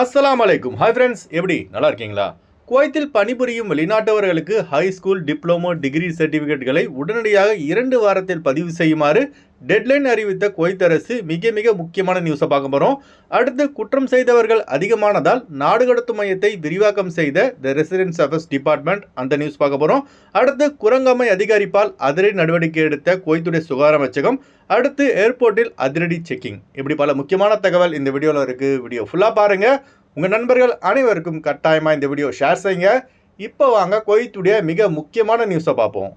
அஸ்லாம் அலைக்கும் hi friends எப்படி? நல்லா இருக்கீங்களா? குவைத்தில் பணிபுரியும் வெளிநாட்டவர்களுக்கு ஹை ஸ்கூல் டிப்ளமோ டிகிரி சர்டிபிகேட்களை உடனடியாக இரண்டு வாரத்தில் பதிவு செய்யுமாறு டெட்லைன் அறிவித்த குவைத் அரசு மிக மிக முக்கியமான நியூஸை பார்க்க போகிறோம் அடுத்து குற்றம் செய்தவர்கள் அதிகமானதால் நாடுகடத்து மையத்தை விரிவாக்கம் செய்த த ரெசிடென்ஸ் அஃபேர்ஸ் டிபார்ட்மெண்ட் அந்த நியூஸ் பார்க்க போகிறோம் அடுத்து குரங்கம்மை அதிகாரிப்பால் அதிரடி நடவடிக்கை எடுத்த குவைத்துடைய சுகாதார அமைச்சகம். அடுத்து ஏர்போர்ட்டில் அதிரடி செக்கிங் இப்படி பல முக்கியமான தகவல் இந்த வீடியோவில் இருக்குது வீடியோ ஃபுல்லாக பாருங்கள் உங்கள் நண்பர்கள் அனைவருக்கும் கட்டாயமாக இந்த வீடியோ ஷேர் செய்யுங்க. இப்போ வாங்க கோயத்துடைய மிக முக்கியமான நியூஸை பார்ப்போம்.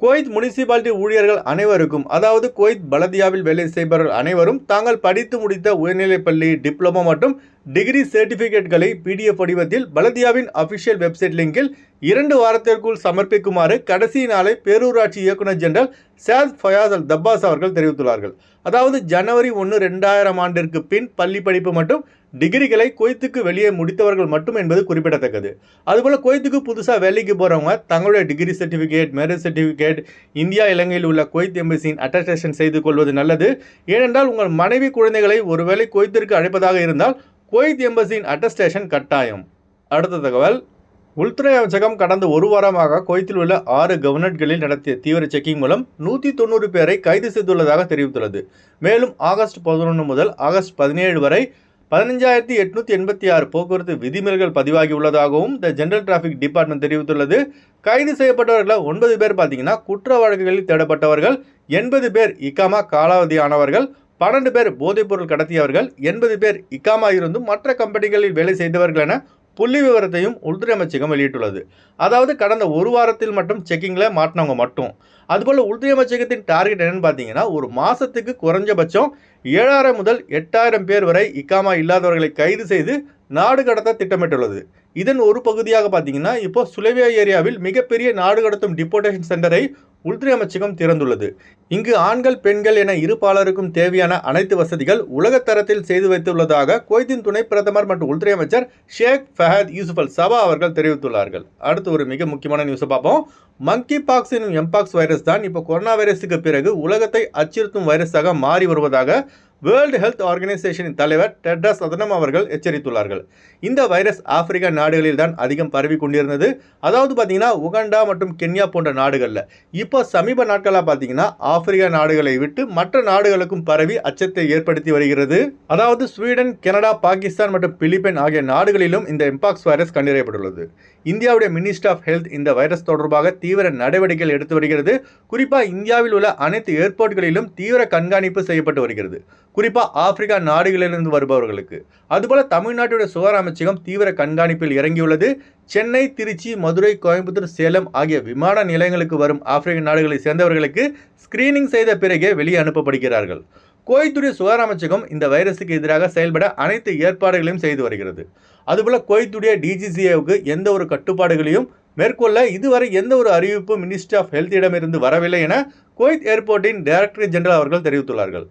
கோயத் முனிசிபாலிட்டி ஊழியர்கள் அனைவருக்கும் அதாவது கோயத் பலதியாவில் வேலை செய்பவர்கள் அனைவரும் தாங்கள் படித்து முடித்த உயர்நிலைப் பள்ளி டிப்ளமோ மற்றும் டிகிரி சர்டிஃபிகேட்களை பிடிஎஃப் வடிவத்தில் பலதியாவின் அபிஷியல் வெப்சைட் லிங்கில் இரண்டு வாரத்திற்குள் சமர்ப்பிக்குமாறு கடைசி நாளை பேரூராட்சி இயக்குநர் ஜெனரல் சேத் ஃபயாஸ் அல் தப்பாஸ் அவர்கள் தெரிவித்துள்ளார்கள். அதாவது ஜனவரி ஒன்று ரெண்டாயிரம் ஆண்டிற்கு பின் பள்ளி படிப்பு மற்றும் டிகிரிகளை குவைத்துக்கு வெளியே முடித்தவர்கள் மட்டும் என்பது குறிப்பிடத்தக்கது. அதுபோல் குவைத்துக்கு புதுசாக வேலைக்கு போகிறவங்க தங்களுடைய degree certificate marriage certificate India இலங்கையில் உள்ள குவைத் எம்பசியின் அட்டஸ்டேஷன் செய்து கொள்வது நல்லது. ஏனென்றால் உங்கள் மனைவி குழந்தைகளை ஒருவேளை குவைத்திற்கு அழைப்பதாக இருந்தால் குவைத் எம்பசியின் அட்டஸ்டேஷன் கட்டாயம். அடுத்த தகவல். உள்துறை அமைச்சகம் கடந்த ஒரு வாரமாக குவைத்தில் உள்ள ஆறு கவர்னர்களில் நடத்திய தீவிர செக்கிங் மூலம் நூற்றி தொண்ணூறு பேரை கைது செய்துள்ளதாக தெரிவித்துள்ளது. மேலும் ஆகஸ்ட் பதினொன்று முதல் ஆகஸ்ட் பதினேழு வரை பதினஞ்சாயிரத்தி எட்நூத்தி எண்பத்தி ஆறு போக்குவரத்து விதிமீறல்கள் பதிவாகி உள்ளதாகவும் த ஜெனரல் டிராஃபிக் டிபார்ட்மெண்ட் தெரிவித்துள்ளது. கைது செய்யப்பட்டவர்களில் ஒன்பது பேர் பார்த்தீங்கன்னா குற்ற வழக்குகளில் தேடப்பட்டவர்கள் எண்பது பேர் இக்காமா காலாவதியானவர்கள் பன்னெண்டு பேர் போதைப்பொருள் கடத்தியவர்கள் எண்பது பேர் இக்காமா இருந்தும் மற்ற கம்பெனிகளில் வேலை செய்தவர்கள் என புள்ளி விவரத்தையும் உள்துறை அமைச்சகம் வெளியிட்டுள்ளது. அதாவது கடந்த ஒரு வாரத்தில் மட்டும் செக்கிங்கில் மாட்டினவங்க மட்டும். அதுபோல் உள்துறை அமைச்சகத்தின் டார்கெட் என்னன்னு பார்த்தீங்கன்னா ஒரு மாதத்துக்கு குறைஞ்சபட்சம் ஏழாயிரம் முதல் எட்டாயிரம் பேர் வரை இக்காமா இல்லாதவர்களை கைது செய்து நாடு கடத்த திட்டமிட்டுள்ளது. இதன் ஒரு பகுதியாக பார்த்தீங்கன்னா இப்போ சுலேவியா ஏரியாவில் மிகப்பெரிய நாடு கடத்தும் டிபோர்டேஷன் சென்டரை உள்துறை அமைச்சகம் திறந்துள்ளது. இங்கு ஆண்கள் பெண்கள் என இரு பாலருக்கும் தேவையான அனைத்து வசதிகள் உலகத்தரத்தில் செய்து வைத்துள்ளதாக குவைத்தின் துணை பிரதமர் மற்றும் உள்துறை அமைச்சர் ஷேக் ஃபஹத் யூசுப் அல் சபா அவர்கள் தெரிவித்துள்ளார்கள். அடுத்து ஒரு மிக முக்கியமான நியூஸை பார்ப்போம். மங்கி பாக்ஸ் எனும் எம்பாக்ஸ் வைரஸ் தான் இப்போ கொரோனா வைரஸுக்கு பிறகு உலகத்தை அச்சுறுத்தும் வைரஸாக மாறி வருவதாக வேர்ல்டு ஹெல்த் ஆர்கனைசேஷனின் தலைவர் டெட்ரஸ் அதனம் அவர்கள் எச்சரித்துள்ளார்கள். இந்த வைரஸ் ஆப்பிரிக்கா நாடுகளில் தான் அதிகம் பரவி கொண்டிருந்தது. அதாவது பார்த்தீங்கன்னா உகண்டா மற்றும் கென்யா போன்ற நாடுகளில். இப்போ சமீப நாட்களாக பார்த்தீங்கன்னா ஆப்பிரிக்கா நாடுகளை விட்டு மற்ற நாடுகளுக்கும் பரவி அச்சத்தை ஏற்படுத்தி வருகிறது. அதாவது ஸ்வீடன் கனடா பாகிஸ்தான் மற்றும் பிலிப்பைன் ஆகிய நாடுகளிலும் இந்த எம்பாக்ஸ் வைரஸ் கண்டறியப்பட்டுள்ளது. இந்தியாவுடைய மினிஸ்டர் ஆஃப் ஹெல்த் இந்த வைரஸ் தொடர்பாக தீவிர நடவடிக்கைகள் எடுத்து வருகிறது. குறிப்பாக இந்தியாவில் உள்ள அனைத்து ஏர்போர்ட்களிலும் தீவிர கண்காணிப்பு செய்யப்பட்டு வருகிறது. குறிப்பாக ஆப்பிரிக்கா நாடுகளிலிருந்து வருபவர்களுக்கு. அதுபோல தமிழ்நாட்டுடைய சுகாதார அமைச்சகம் தீவிர கண்காணிப்பில் இறங்கியுள்ளது. சென்னை திருச்சி மதுரை கோயம்புத்தூர் சேலம் ஆகிய விமான நிலையங்களுக்கு வரும் ஆப்பிரிக்க நாடுகளை சேர்ந்தவர்களுக்கு ஸ்கிரீனிங் செய்த பிறகே வெளியே அனுப்பப்படுகிறார்கள். கோய்த்துடைய சுகாதார அமைச்சகம் இந்த வைரஸுக்கு எதிராக செயல்பட அனைத்து ஏற்பாடுகளையும் செய்து வருகிறது. அதுபோல் கோய்த்துடைய டிஜிசிஏவுக்கு எந்த ஒரு கட்டுப்பாடுகளையும் மேற்கொள்ள இதுவரை எந்த ஒரு அறிவிப்பும் மினிஸ்ட்ரி ஆஃப் ஹெல்த்திடமிருந்து வரவில்லை என குவைத் ஏர்போர்ட்டின் டைரக்டர் ஜெனரல் அவர்கள் தெரிவித்துள்ளார்கள்.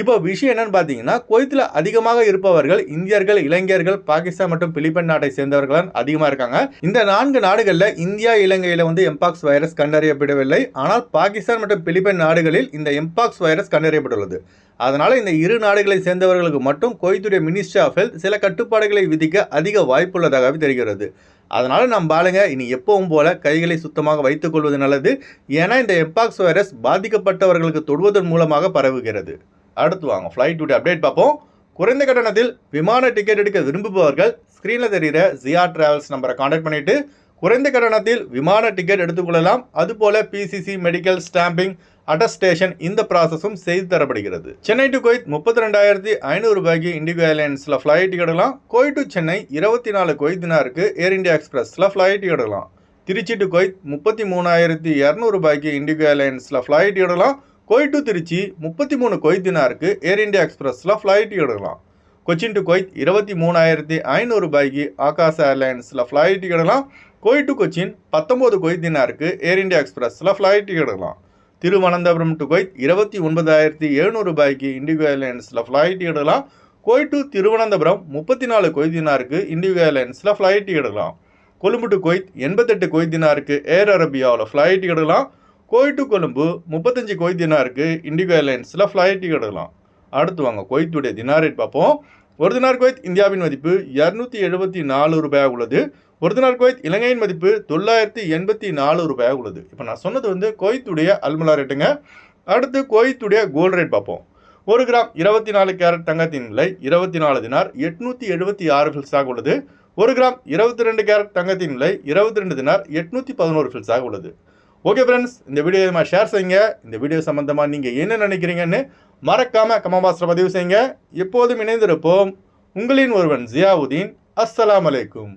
இப்போ விஷயம் என்னன்னு பார்த்தீங்கன்னா குவைத்தில் அதிகமாக இருப்பவர்கள் இந்தியர்கள் இளைஞர்கள் பாகிஸ்தான் மற்றும் பிலிப்பைன் நாட்டை சேர்ந்தவர்கள் அதிகமாக இருக்காங்க. இந்த நான்கு நாடுகளில் இந்தியா இலங்கையில் வந்து எம்பாக்ஸ் வைரஸ் கண்டறியப்படவில்லை. ஆனால் பாகிஸ்தான் மற்றும் பிலிப்பைன் நாடுகளில் இந்த எம்பாக்ஸ் வைரஸ் கண்டறியப்பட்டுள்ளது. அதனால் இந்த இரு நாடுகளை சேர்ந்தவர்களுக்கு மட்டும் குவைத்துடைய மினிஸ்ட்ரி ஆஃப் ஹெல்த் சில கட்டுப்பாடுகளை விதிக்க அதிக வாய்ப்புள்ளதாகவே தெரிகிறது. அதனால் நம்ம பாருங்க இனி எப்பவும் போல கைகளை சுத்தமாக வைத்துக் கொள்வது நல்லது. ஏன்னா இந்த எம்பாக்ஸ் வைரஸ் பாதிக்கப்பட்டவர்களுக்கு தொடுவதன் மூலமாக பரவுகிறது. அடுத்து வாங்க ஃப்ளைட் டூட்டி அப்டேட் பார்ப்போம். குறைந்த கட்டணத்தில் விமான டிக்கெட் எடுக்க விரும்புபவர்கள் ஸ்க்ரீனில் தெரிகிற ஜியா டிராவல்ஸ் நம்பரை காண்டாக்ட் பண்ணிவிட்டு குறைந்த கட்டணத்தில் விமான டிக்கெட் எடுத்துக்கொள்ளலாம் அதுபோல பிசிசி மெடிக்கல் ஸ்டாம்பிங் அட்டஸ்டேஷன் இந்த ப்ராசஸும் செய்து தரப்படுகிறது. சென்னை டு கோயத் முப்பத்தி ரெண்டாயிரத்தி ஐநூறு ரூபாய்க்கு இண்டிகோ ஏர்லைன்ஸில் ஃப்ளைட் எடுக்கலாம். கோயட் டு சென்னை இருபத்தி நாலு கொய்தினாருக்கு ஏர் இந்தியா எக்ஸ்பிரஸில் ஃப்ளைட் எடுக்கலாம். திருச்சி டு கொய்த் முப்பத்தி மூணாயிரத்தி இரநூறுபாய்க்கு இண்டிகோ ஏர்லைன்ஸில் ஃப்ளைட் எடுக்கலாம். கோயட் டு திருச்சி முப்பத்தி மூணு கொய்த் தினாருக்கு ஏர் இண்டியா எக்ஸ்பிரஸில் ஃப்ளைட் எடுக்கலாம். கொச்சின் டு கொய்த் இருபத்தி மூணாயிரத்தி ஐநூறு ரூபாய்க்கு ஆகாஷ் ஏர்லைன்ஸில் ஃப்ளைட் எடுக்கலாம். கோயட் டு கொச்சின் பத்தொம்போது கொய்த் தினாருக்கு ஏர் இந்தியா எக்ஸ்பிரஸில் ஃப்ளைட் எடுக்கலாம். திருவனந்தபுரம் டு கொய்த் இருபத்தி ஒன்பதாயிரத்தி எழுநூறு ரூபாய்க்கு இண்டிகோ ஏர்லைன்ஸில் ஃப்ளைட் எடுக்கலாம். கோயட் டு திருவனந்தபுரம் முப்பத்தி நாலு கொய்த் தினாருக்கு இண்டிகோ ஏர்லைன்ஸில் ஃப்ளைட் எடுக்கலாம். கொழும்பு டு கொய்த் எண்பத்தெட்டு கொய்த் தினாருக்கு ஏர் அரபியாவில் ஃப்ளைட் எடுக்கலாம். கோய் டு கொழும்பு முப்பத்தஞ்சு கொய்த் தினாருக்கு இண்டிகோ ஏர்லைன்ஸில் ஃப்ளைட் எடுக்கலாம். அடுத்து வாங்க கொய்த்துடைய தினார் ரேட் பார்ப்போம். ஒரு தினார் குவைத் இந்தியாவின் மதிப்பு இரநூத்தி எழுபத்தி நாலு ரூபாயாக உள்ளது. ஒரு தினார் குவைத் இலங்கையின் மதிப்பு தொள்ளாயிரத்தி எண்பத்தி நாலு ரூபாயாக உள்ளது. இப்போ நான் சொன்னது வந்து குவைத்துடைய அல்மலா ரேட்டுங்க அடுத்து குவைத்துடைய கோல்ட் ரேட் பார்ப்போம். ஒரு கிராம் இருபத்தி நாலு கேரட் தங்கத்தின் விலை இருபத்தி நாலு தினார் எட்நூற்றி எழுபத்தி ஆறு ஃபில்ஸாக உள்ளது. ஒரு கிராம் இருபத்தி ரெண்டு கேரட் தங்கத்தின் விலை இருபத்தி ரெண்டு தினார் எட்நூற்றி பதினோரு ஃபில்ஸாக உள்ளது. ஓகே ஃப்ரெண்ட்ஸ் இந்த வீடியோ நம்ம ஷேர் செய்யுங்க. இந்த வீடியோ சம்மந்தமாக நீங்கள் என்ன நினைக்கிறீங்கன்னு மறக்காமல் கமபாஸ்டர் பதிவு செய்யுங்க. எப்போதும் இணைந்திருப்போம். உங்களின் ஒருவன் ஜியாவுதீன். அஸ்ஸலாம் அலைக்கும்.